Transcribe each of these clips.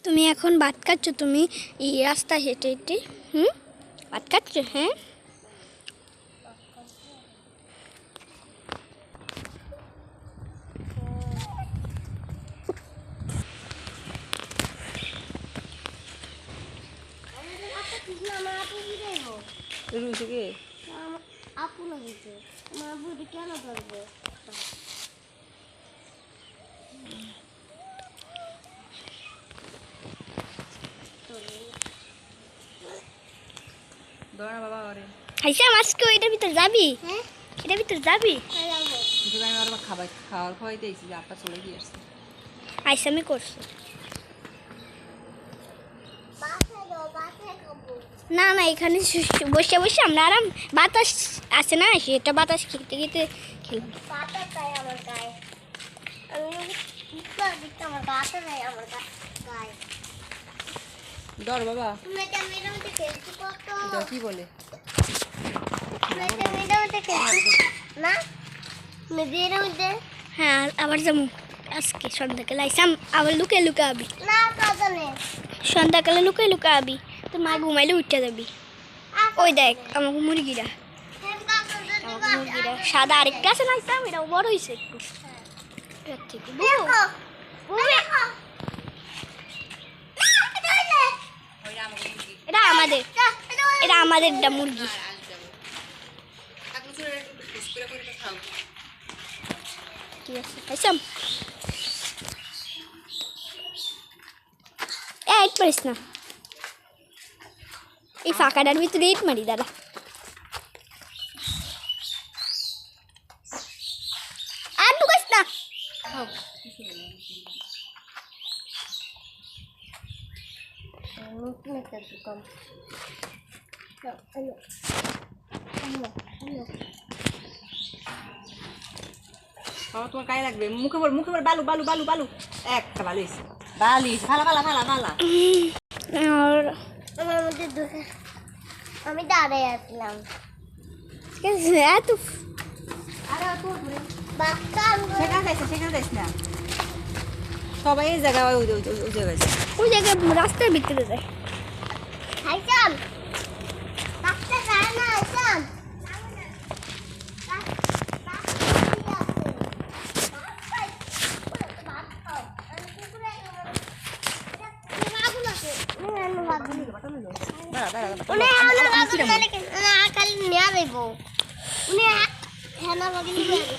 তুমি এখন ভাত কাটছো, তুমি এই রাস্তা হেঁটে হেঁটে, হুম? ভাত কাটছো হ্যাঁ? আপু বুড়ি কেন করবে দৌড়া বাবা এটার ভিতর যাবি। হ্যাঁ এটার ভিতর যাবি। আমি আর খাবার খাওয়ার চলে গিয়ে আসছে আইসামি করছ না না এখানে বসে বসে আমরা আরাম বাতাস আছে না? সেটা বাতাস খেতে খেতে খেলাম আমার গায়ে। আমার গায়ে। ডর বাবা। কি বলে? হ্যাঁ আবার যাব। আজকে সন্ধ্যাকালে আইসাম আবার লুকে লুকে আবি। সন্ধ্যাকালে লুকে লুকে আবি তোর মা ঘুমাইলে উঠতে যাবি। ওই দেখ আমাকে মুরগিরা। আমাকে মুরগিরা। সাদা আরেকটা আছে না আইসাম এটাও বড় হয়েছে একটু। থেকে আমাদের এটা মুরগি ঠিক আছে আইসাম এ ইট পারিস না এই ফাঁকাটার ভিতরে ইট মারি দাদা আর ঢুকাস না বাবা তোমার গায়ে লাগবে। মুখে বল মুখে বল বালু বালু বালু বালু। একটা বালু বালি ভালা ভালা ভালা ভালা আমার মধ্যে ঢুকে আমি দাঁড়িয়ে আসলাম এত বাচ্চা সেখানে যাইছে সেখানে যাইস না। সবাই এই জায়গায় ওই জায়গায়। ওই জায়গায় রাস্তার ভিতরে যায় খাইছাম বাচ্চা যায় না খাইছাম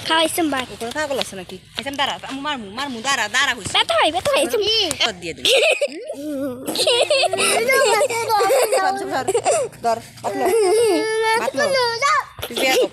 খাওয়াইছেন বাই কোনো পাগল আছে নাকি আইসাম দাঁড়া মারমু মারমু দাঁড়া দাঁড়া হইছে ব্যথা হয় ব্যথা হয় ধর দিয়ে দিবি ধর ধর ধর বাতলো বাতলো তুই বিয়া কর